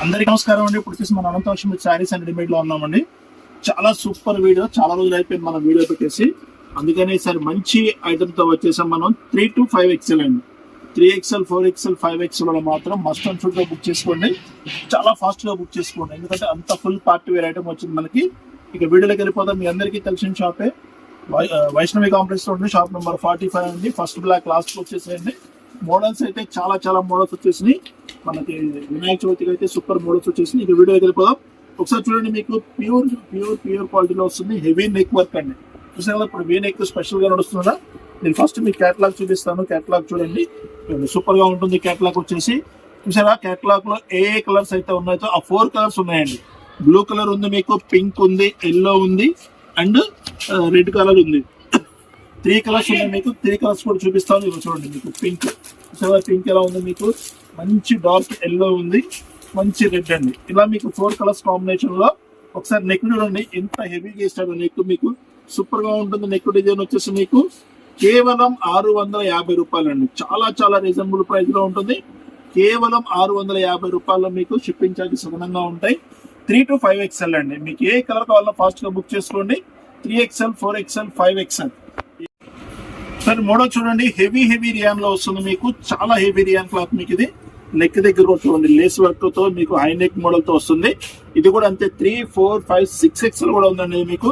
అందరికీ నమస్కారం అండి. ఇప్పుడు వచ్చేసి మన అనంతలక్ష్మి శారీస్ అండ్ రెడీమేడ్లో ఉన్నామండి. చాలా సూపర్ వీడియో. చాలా రోజులు అయిపోయింది మన వీడియో పెట్టేసి. అందుకనే ఈసారి మంచి ఐటమ్తో వచ్చేసాం మనం. త్రీ టు ఫైవ్ ఎక్స్ఎల్ అండి. Three XL four XL five ఎక్స్ఎల్లో మాత్రం మస్ట్ అండ్ ఫుడ్గా బుక్ చేసుకోండి. చాలా ఫాస్ట్గా బుక్ చేసుకోండి. ఎందుకంటే అంత ఫుల్ పార్టీ వేర్ ఐటమ్ వచ్చింది మనకి. ఇక వీడియోలోకి వెళ్ళిపోతాం మీ అందరికీ తెలిసిన షాపే వై- వైష్ణవి కాంప్లెక్స్లో ఉంది. షాప్ నెంబర్ ఫార్టీ ఫైవ్ అండి. ఫస్ట్ బ్లాక్ లాస్ట్ వచ్చేసేయండి. మోడల్స్ అయితే చాలా చాలా మోడల్స్ వచ్చేసినాయి. మనకి వినాయక చవితికి అయితే సూపర్ మోడల్స్ వచ్చేసి ఇక వీడియో వెళ్ళిపోదాం. ఒకసారి చూడండి మీకు ప్యూర్ ప్యూర్ ప్యూర్ క్వాలిటీలో వస్తుంది హెవీ నెక్ వర్క్ అండి. చూసారు ఇప్పుడు వీ నెక్ స్పెషల్గా నడుస్తుందా? నేను ఫస్ట్ మీకు క్యాటలాగ్ చూపిస్తాను. క్యాటలాగ్ చూడండి. సూపర్గా ఉంటుంది క్యాటలాగ్ వచ్చేసి. చూసారా క్యాటలాగ్లో ఏ ఏ కలర్స్ అయితే ఉన్నాయో ఆ ఫోర్ కలర్స్ ఉన్నాయండి. బ్లూ కలర్ ఉంది మీకు పింక్ ఉంది ఎల్లో ఉంది అండ్ రెడ్ కలర్ ఉంది. త్రీ కలర్స్ ఉన్నాయి మీకు. త్రీ కలర్స్ కూడా చూపిస్తాను. ఇవి చూడండి మీకు పింక్ పింక్ ఎలా ఉంది మీకు? మంచి డార్క్ ఎల్లో ఉంది మంచి రెడ్ అండి. ఇలా మీకు ఫోర్ కలర్స్ కాంబినేషన్లో ఒకసారి నెక్ చూడండి. ఎంత హెవీగా ఇస్తాడు నెక్ మీకు. సూపర్గా ఉంటుంది నెక్ డిజైన్ వచ్చేసి మీకు. కేవలం ఆరు వందల యాభై రూపాయలు అండి చాలా చాలా రీజనబుల్ ప్రైస్లో ఉంటుంది. కేవలం ఆరు వందల యాభై రూపాయల్లో మీకు షిప్పింగ్ ఛార్జెస్ అదనంగా ఉంటాయి. త్రీ టు ఫైవ్ ఎక్స్ఎల్ అండి. మీకు ఏ కలర్ కావాలో ఫాస్ట్గా బుక్ చేసుకోండి. Three XL four XL five XL sir మూడో చూడండి. హెవీ హెవీ రియాన్లో వస్తుంది మీకు. చాలా హెవీ రియాన్ క్లాత్ మీకు ఇది నెక్ దగ్గర కూడా చూడండి లేస్ వర్క్తో మీకు హై నెక్ మోడల్తో వస్తుంది. ఇది కూడా అంతే three four five six XL కూడా ఉందండి మీకు.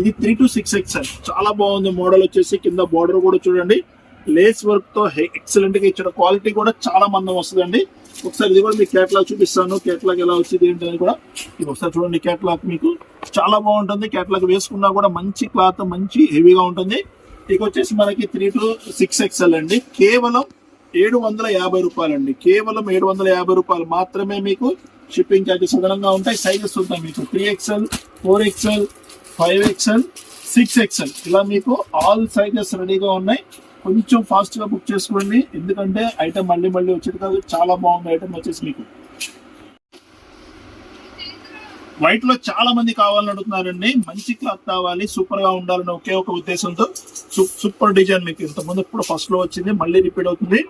ఇది త్రీ టు సిక్స్ ఎక్స్ఎల్ చాలా బాగుంది మోడల్ వచ్చేసి కింద బార్డర్ కూడా చూడండి. లేస్ వర్క్తో ఎక్సలెంట్గా ఇచ్చిన క్వాలిటీ కూడా చాలా మందం వస్తుందండి. ఒకసారి ఇది కూడా మీకు కేటలాగ్ చూపిస్తాను. కేటలాగ్ ఎలా వచ్చింది ఏంటని కూడా. ఇది ఒకసారి చూడండి కేటలాగ్ మీకు. చాలా బాగుంటుంది. కేటలాగ్ వేసుకున్నా కూడా మంచి క్లాత్ మంచి హెవీగా ఉంటుంది. ఇక వచ్చేసి మనకి త్రీ టు సిక్స్ ఎక్స్ఎల్ అండి. కేవలం ఏడు వందల యాభై రూపాయలు అండి కేవలం ఏడు వందల యాభై రూపాయలు మాత్రమే మీకు షిప్పింగ్ ఛార్జెస్ అదనంగా ఉంటాయి. సైజెస్ ఉంటాయి మీకు. Three XL four XL five XL six XL. ఇలా మీకు ఆల్ సైజెస్ రెడీగా ఉన్నాయి. కొంచెం ఫాస్ట్గా బుక్ చేసుకోండి. ఎందుకంటే ఐటమ్ మళ్ళీ మళ్ళీ వచ్చేది కాదు. చాలా బాగుంది ఐటమ్ వచ్చేసి మీకు. వైట్లో చాలా మంది కావాలని అడుగుతున్నారండి. మంచి క్లాత్ కావాలి సూపర్గా ఉండాలని ఒకే ఒక ఉద్దేశంతో సూపర్ డిజైన్ మీకు ఇంత ముందు ఇప్పుడు ఫస్ట్లో వచ్చింది మళ్ళీ రిపీట్ అవుతుంది.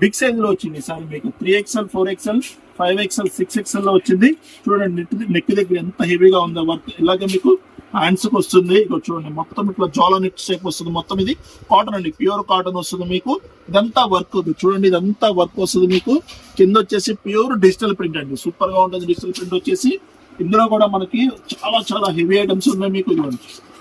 బిగ్ సైజ్లో వచ్చింది సార్ మీకు. Three XL four XL five XL six ఎక్స్ఎల్లో వచ్చింది. చూడండి నెక్ దగ్గర ఎంత హెవీగా ఉందో వర్క్ ఇలాగే మీకు హ్యాండ్స్కి వస్తుంది. ఇక చూడండి మొత్తం ఇట్లా జాలో నెట్ షేప్ వస్తుంది మొత్తం ఇది. కాటన్ అండి ప్యూర్ కాటన్ వస్తుంది మీకు. ఇదంతా వర్క్ చూడండి ఇదంతా వర్క్ వస్తుంది మీకు. కింద వచ్చేసి ప్యూర్ డిజిటల్ ప్రింట్ అండి. సూపర్గా ఉంటుంది డిజిటల్ ప్రింట్ వచ్చేసి. ఇందులో కూడా మనకి చాలా చాలా హెవీ ఐటమ్స్ ఉన్నాయి మీకు ఇదిగోండి.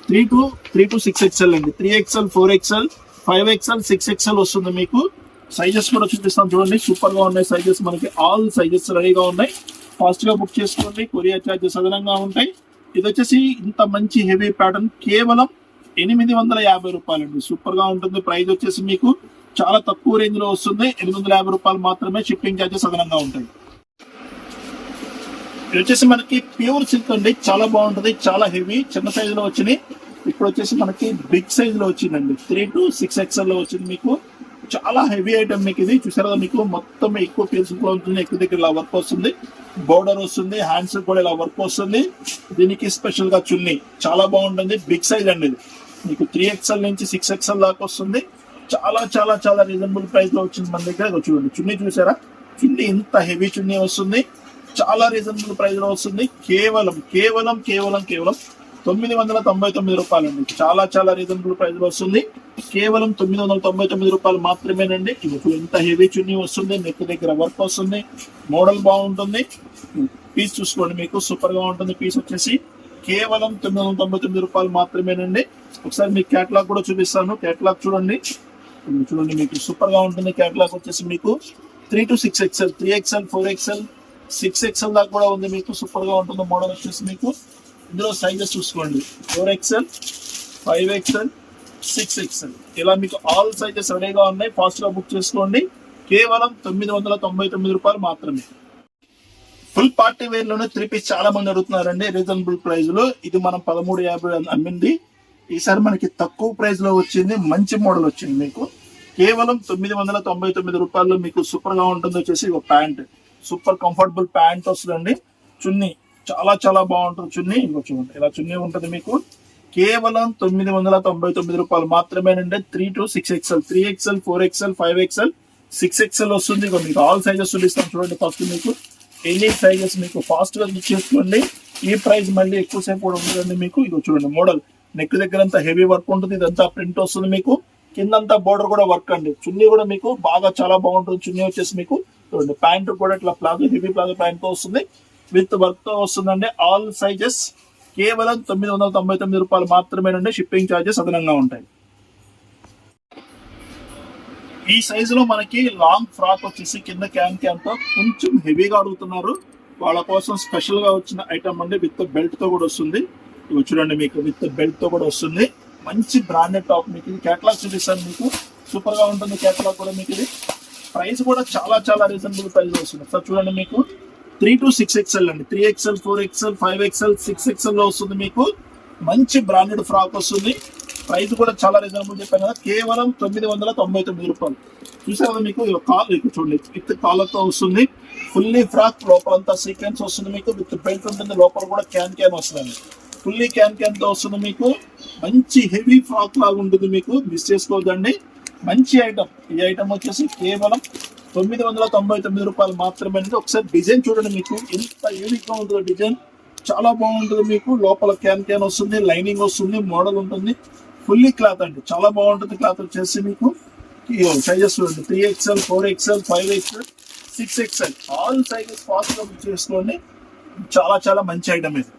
Three to three to six XL అండి. Three XL four XL five XL six XL వస్తుంది మీకు. సైజెస్ కూడా చూపిస్తాం చూడండి. సూపర్గా ఉన్నాయి సైజెస్ మనకి ఆల్ సైజెస్ రెడీగా ఉన్నాయి. ఫాస్ట్గా బుక్ చేసుకోండి. కొరియర్ చార్జెస్ అదనంగా ఉంటాయి. ఇది వచ్చేసి ఇంత మంచి హెవీ ప్యాటర్న్ కేవలం ఎనిమిది వందల యాభై రూపాయలు అండి సూపర్గా ఉంటుంది. ప్రైస్ వచ్చేసి మీకు చాలా తక్కువ రేంజ్లో వస్తుంది. ఎనిమిది వందల యాభై రూపాయలు మాత్రమే షిప్పింగ్ చార్జెస్ అదనంగా ఉంటాయి. ఇది వచ్చేసి మనకి ప్యూర్ సిల్క్ అండి. చాలా బాగుంటది. చాలా హెవీ. చిన్న సైజ్లో వచ్చినాయి. ఇప్పుడు వచ్చేసి మనకి బిగ్ సైజ్లో వచ్చిందండి. త్రీ టు సిక్స్ ఎక్స్ఎల్లో వచ్చింది మీకు. చాలా హెవీ ఐటమ్ మీకు ఇది. చూసారా మీకు? మొత్తం ఎక్కువ పీల్స్ ఉంటుంది. ఎక్కువ దగ్గర ఇలా వర్క్ వస్తుంది. బోర్డర్ వస్తుంది. హ్యాండ్స్ కూడా ఇలా వర్క్ వస్తుంది. దీనికి స్పెషల్గా చున్నీ. చాలా బాగుంటుంది. బిగ్ సైజ్ అండి ఇది. మీకు త్రీ ఎక్స్ఎల్ నుంచి సిక్స్ ఎక్స్ఎల్ దాకా వస్తుంది. చాలా చాలా చాలా రీజనబుల్ ప్రైస్లో వచ్చింది మన దగ్గర. చూడండి. చున్నీ చూసారా? చున్నీ ఇంత హెవీ చున్నీ వస్తుంది. చాలా రీజనబుల్ ప్రైస్లో వస్తుంది. కేవలం కేవలం కేవలం కేవలం తొమ్మిది వందల తొంభై తొమ్మిది రూపాయలు అండి. చాలా చాలా రీజనబుల్ ప్రైస్లో వస్తుంది. కేవలం తొమ్మిది వందల తొంభై తొమ్మిది రూపాయలు మాత్రమేనండి. ఇది ఎంత ఇంత హెవీ చున్నీ వస్తుంది నెక్ దగ్గర వర్క్ వస్తుంది మోడల్ బాగుంటుంది. పీస్ చూసుకోండి మీకు సూపర్గా ఉంటుంది పీస్ వచ్చేసి. కేవలం తొమ్మిది వందల తొంభై తొమ్మిది రూపాయలు మాత్రమేనండి. ఒకసారి మీకు కేటలాగ్ కూడా చూపిస్తాను. కేటలాగ్ చూడండి. చూడండి మీకు సూపర్గా ఉంటుంది కేటలాగ్ వచ్చేసి మీకు three to six XL three XL four XL six XL దాకా కూడా ఉంది మీకు సూపర్గా ఉంటుంది మోడల్ వచ్చేసి మీకు. ఇందులో సైజెస్ చూసుకోండి. Four XL five XL six XL ఇలా మీకు ఆల్ సైజెస్ రెడీగా ఉన్నాయి. ఫాస్ట్గా బుక్ చేసుకోండి. కేవలం తొమ్మిది వందల తొంభై తొమ్మిది రూపాయలు మాత్రమే. ఫుల్ పార్టీ వేర్లోనే త్రీ పీస్ చాలా మంది అడుగుతున్నారండి. రీజనబుల్ ప్రైస్లో. ఇది మనం పదమూడు యాభై అమ్మింది. ఈసారి మనకి తక్కువ ప్రైస్లో వచ్చింది. మంచి మోడల్ వచ్చింది మీకు. కేవలం తొమ్మిది వందల తొంభై తొమ్మిది రూపాయల్లో మీకు సూపర్గా ఉంటుంది వచ్చేసి ఒక ప్యాంట్. సూపర్ కంఫర్టబుల్ ప్యాంట్ వస్తుందండి. చున్నీ చాలా చాలా బాగుంటుంది చున్నీ. ఇంకో చూడండి ఇలా చున్నీ ఉంటుంది మీకు. కేవలం తొమ్మిది వందల తొంభై తొమ్మిది రూపాయలు మాత్రమేనండి. Three to six XL three XL four XL five XL six XL వస్తుంది. ఇక మీకు ఆల్ సైజెస్ చూపిస్తాం చూడండి ఫస్ట్ మీకు. ఎనీ సైజెస్ మీకు ఫాస్ట్గా చేసుకోండి. ఈ ప్రైస్ మళ్ళీ ఎక్కువసేపు కూడా ఉంటుందండి మీకు. ఇది చూడండి మోడల్. నెక్ దగ్గర అంతా హెవీ వర్క్ ఉంటుంది. ఇదంతా ప్రింట్ వస్తుంది మీకు. కిందంతా బోర్డర్ కూడా వర్క్ అండి. చున్నీ కూడా మీకు బాగా చాలా బాగుంటుంది. చున్నీ వచ్చేసి మీకు చూడండి. ప్యాంట్ కూడా ఇట్లా ప్లాజో హెవీ ప్లాజో ప్యాంట్ వస్తుంది. విత్ వర్క్తో వస్తుందండి. ఆల్ సైజెస్ కేవలం తొమ్మిది వందల తొంభై తొమ్మిది రూపాయలు మాత్రమేనండి. షిప్పింగ్ ఛార్జెస్ అదనంగా ఉంటాయి. ఈ సైజు లో మనకి లాంగ్ ఫ్రాక్ వచ్చేసి కింద క్యాన్ క్యాన్తో కొంచెం హెవీగా అడుగుతున్నారు. వాళ్ళ కోసం స్పెషల్గా వచ్చిన ఐటమ్ అండి. విత్ బెల్ట్తో కూడా వస్తుంది. ఇవి చూడండి మీకు విత్ బెల్ట్తో కూడా వస్తుంది. మంచి బ్రాండెడ్ టాప్ మీకు ఇది. కేటలాగ్ చూపిస్తాను మీకు. సూపర్గా ఉంటుంది కేటలాగ్ కూడా మీకు ఇది. ప్రైస్ కూడా చాలా చాలా రీజనబుల్ ప్రైస్ వస్తుంది. సార్ చూడండి మీకు. త్రీ టు సిక్స్ ఎక్స్ఎల్ అండి. Three XL four XL five XL six ఎక్స్ఎల్లో వస్తుంది మీకు. మంచి బ్రాండెడ్ ఫ్రాక్ వస్తుంది. ప్రైస్ కూడా చాలా రీజనబుల్ చెప్పాను కదా. కేవలం తొమ్మిది వందల తొంభై తొమ్మిది రూపాయలు. చూసారు కదా మీకు? కాల్ చూడండి. విత్ కాలర్తో వస్తుంది. ఫుల్లీ ఫ్రాక్ లోపల అంతా సీక్వెన్స్ వస్తుంది మీకు. విత్ బెల్ట్ ఉంటుంది. లోపల కూడా క్యాన్ క్యాన్ వస్తుంది ఫుల్లీ క్యాన్ క్యాన్తో వస్తుంది మీకు. మంచి హెవీ ఫ్రాక్ లాగా ఉంటుంది మీకు. మిస్ చేసుకోవద్దండి. మంచి ఐటమ్ ఈ ఐటమ్ వచ్చేసి కేవలం తొమ్మిది వందల తొంభై తొమ్మిది రూపాయలు మాత్రమే అనేది ఒకసారి డిజైన్ చూడండి మీకు. ఎంత యూనిక్గా ఉంటుందో డిజైన్ చాలా బాగుంటుంది మీకు. లోపల క్యాన్ క్యాన్ వస్తుంది లైనింగ్ వస్తుంది మోడల్ ఉంటుంది. ఫుల్లీ క్లాత్ అండి. చాలా బాగుంటుంది క్లాత్ వచ్చేసి మీకు. సైజెస్ చూడండి. Three XL four XL five XL six XL all sizes fast చేసుకోండి. చాలా చాలా మంచి ఐటమ్ ఇది.